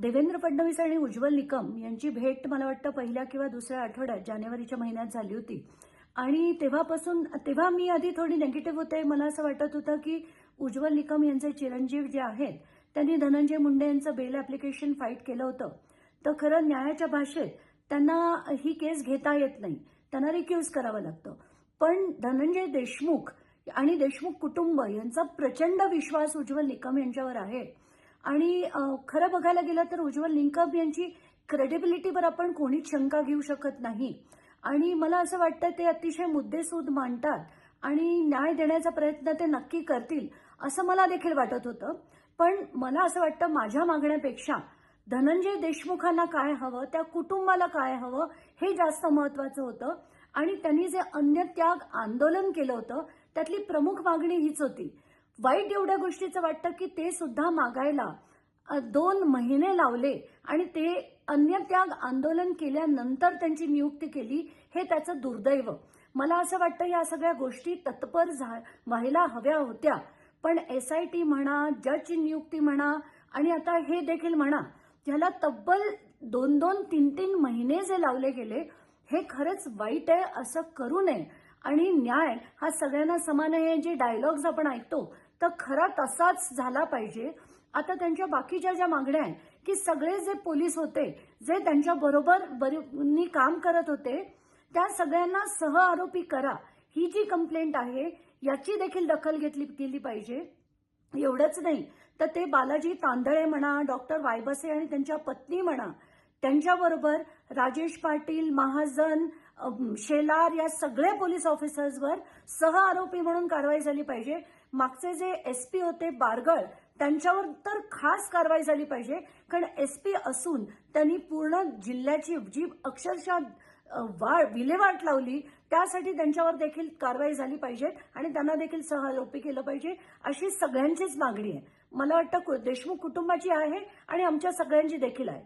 देवेंद्र फडणवीस आणि उज्ज्वल निकम यांची भेट मला वाटतं पहिल्या किंवा दुसऱ्या आठवड्यात जानेवारीच्या महिन्यात झाली होती. आणि तेव्हापासून तेव्हा मी आधी थोडी नेगेटिव्ह होते. मला असं वाटत होतं की उज्ज्वल निकम यांचे चिरंजीव जे आहेत त्यांनी धनंजय मुंडे यांचं बेल ऍप्लिकेशन फाईट केलं होतं. तर खरं न्यायाच्या भाषेत त्यांना ही केस घेता येत नाही. त्यांना रिक्यूज करावं लागतं. पण धनंजय देशमुख आणि देशमुख कुटुंब यांचा प्रचंड विश्वास उज्ज्वल निकम यांच्यावर आहे. आणि खरं बघायला गेलं तर उज्ज्वल निकम यांची क्रेडिबिलिटीवर आपण कोणीच शंका घेऊ शकत नाही. आणि मला असं वाटतं ते अतिशय मुद्देसूद मांडतात आणि न्याय देण्याचा प्रयत्न ते नक्की करतील असं मला देखील वाटत होतं. पण मला असं वाटतं माझ्या मागण्यापेक्षा धनंजय देशमुखांना काय हवं त्या कुटुंबाला काय हवं हे जास्त महत्वाचं होतं. आणि त्यांनी जे अन्य त्याग आंदोलन केलं होतं त्यातली प्रमुख मागणी हीच होती. वाईट एवढ्या गोष्टीचं वाटतं की ते सुद्धा मागायला दोन महिने लावले आणि ते अन्य त्याग आंदोलन केल्यानंतर त्यांची नियुक्ती केली हे त्याचं दुर्दैव. मला असं वाटतं या सगळ्या गोष्टी तत्पर झा- व्हायला हव्या होत्या. पण एस आय टी म्हणा जजची नियुक्ती म्हणा आणि आता हे देखील म्हणा ज्याला तब्बल दोन दोन तीन तीन महिने जे लावले गेले हे खरंच वाईट आहे असं करू नये. आणि न्याय हा सगळ्यांना समान आहे जे डायलॉग्स आपण ऐकतो तर खरा तसाच झाला पाहिजे. आता त्यांच्या बाकीच्या ज्या मागण्या आहेत की सगळे जे पोलीस होते जे त्यांच्या बरोबर बरी काम करत होते त्या सगळ्यांना सह आरोपी करा. ही जी कंप्लेंट आहे याची देखील दखल घेतली गेली पाहिजे. एवढंच नाही तर ते बालाजी तांदळे म्हणा डॉक्टर वायबसे आणि त्यांच्या पत्नी म्हणा त्यांच्याबरोबर राजेश पाटील महाजन शेलार या सगळ्या पोलीस ऑफिसर्सवर सह आरोपी म्हणून कारवाई झाली पाहिजे. मागचे जे एसपी होते बारगळ त्यांच्यावर तर खास कारवाई झाली पाहिजे. कारण एसपी असून त्यांनी पूर्ण जिल्ह्याची जी अक्षरशः वाळ विल्हेवाट लावली त्यासाठी त्यांच्यावर देखील कारवाई झाली पाहिजे आणि त्यांना देखील सह आरोपी केलं पाहिजे अशी सगळ्यांचीच मागणी आहे. मला वाटतं देशमुख कुटुंबाची आहे आणि आमच्या सगळ्यांची देखील आहे.